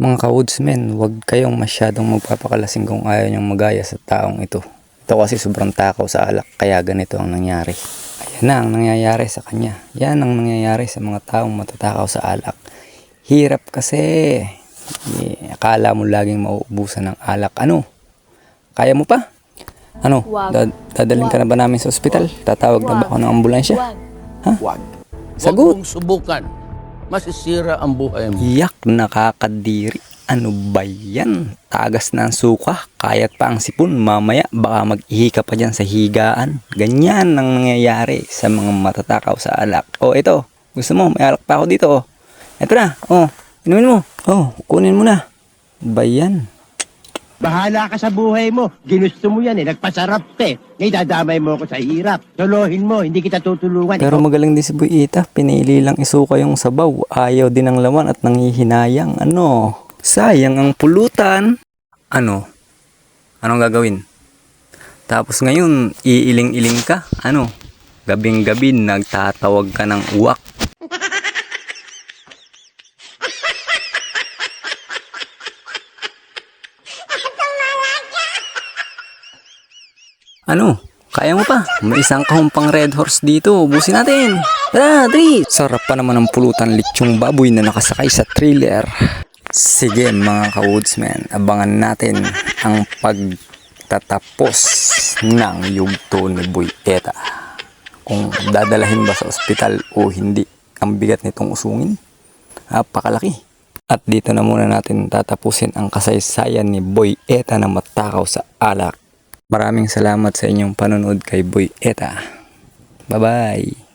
Mga ka-woodsmen, huwag kayong masyadong magpapakalasing kung ayaw niyong magaya sa taong ito. Ito kasi sobrang takaw sa alak, kaya ganito ang nangyari. Ayan na ang nangyayari sa kanya. Yan ang nangyayari sa mga taong matatakaw sa alak. Hirap kasi. Eh, akala mo laging mauubusan ng alak. Ano? Kaya mo pa? Ano? Dad- dadalhin ka na ba namin sa ospital? Tatawag na ba ako ng ambulansya? Huwag. Sagot. Huwag subukan. Masisira ang buhay mo. Yak, nakakadiri. Ano ba yan? Tagas na ang suka. Kayat pa ang sipon. Mamaya baka mag-ihi ka pa dyan sa higaan. Ganyan ang nangyayari sa mga matatakaw sa alak. O ito, gusto mo, may alak pa ako dito. Oh. Ito na. Oh, inumin mo. Oh, kunin mo na. Ba yan? Bahala ka sa buhay mo. Ginusto mo yan eh. Nagpasarap ka eh. Ngayon dadamay mo ako sa hirap. Tuluhin mo. Hindi kita tutulungan. Pero magaling din si Boy Ita. Pinili lang isuka yung sabaw. Ayaw din ng laman at nanghihinayang. Ano? Sayang ang pulutan. Ano? Anong gagawin? Tapos ngayon, iiling-iling ka. Ano? Gabing-gabi, nagtatawag ka ng uwak. Ano? Kaya mo pa? May isang kahumpang red horse dito. Ubusin natin. Tara, dali. Sarap pa naman ang pulutan lechong baboy na nakasakay sa trailer. Sige mga ka-woodsmen, abangan natin ang pagtatapos ng yugto ni Boy Eta. Kung dadalahin ba sa ospital o hindi. Ang bigat nitong usungin. Napakalaki. At dito na muna natin tatapusin ang kasaysayan ni Boy Eta na matakaw sa alak. Maraming salamat sa inyong panonood kay Boy Eta. Bye-bye!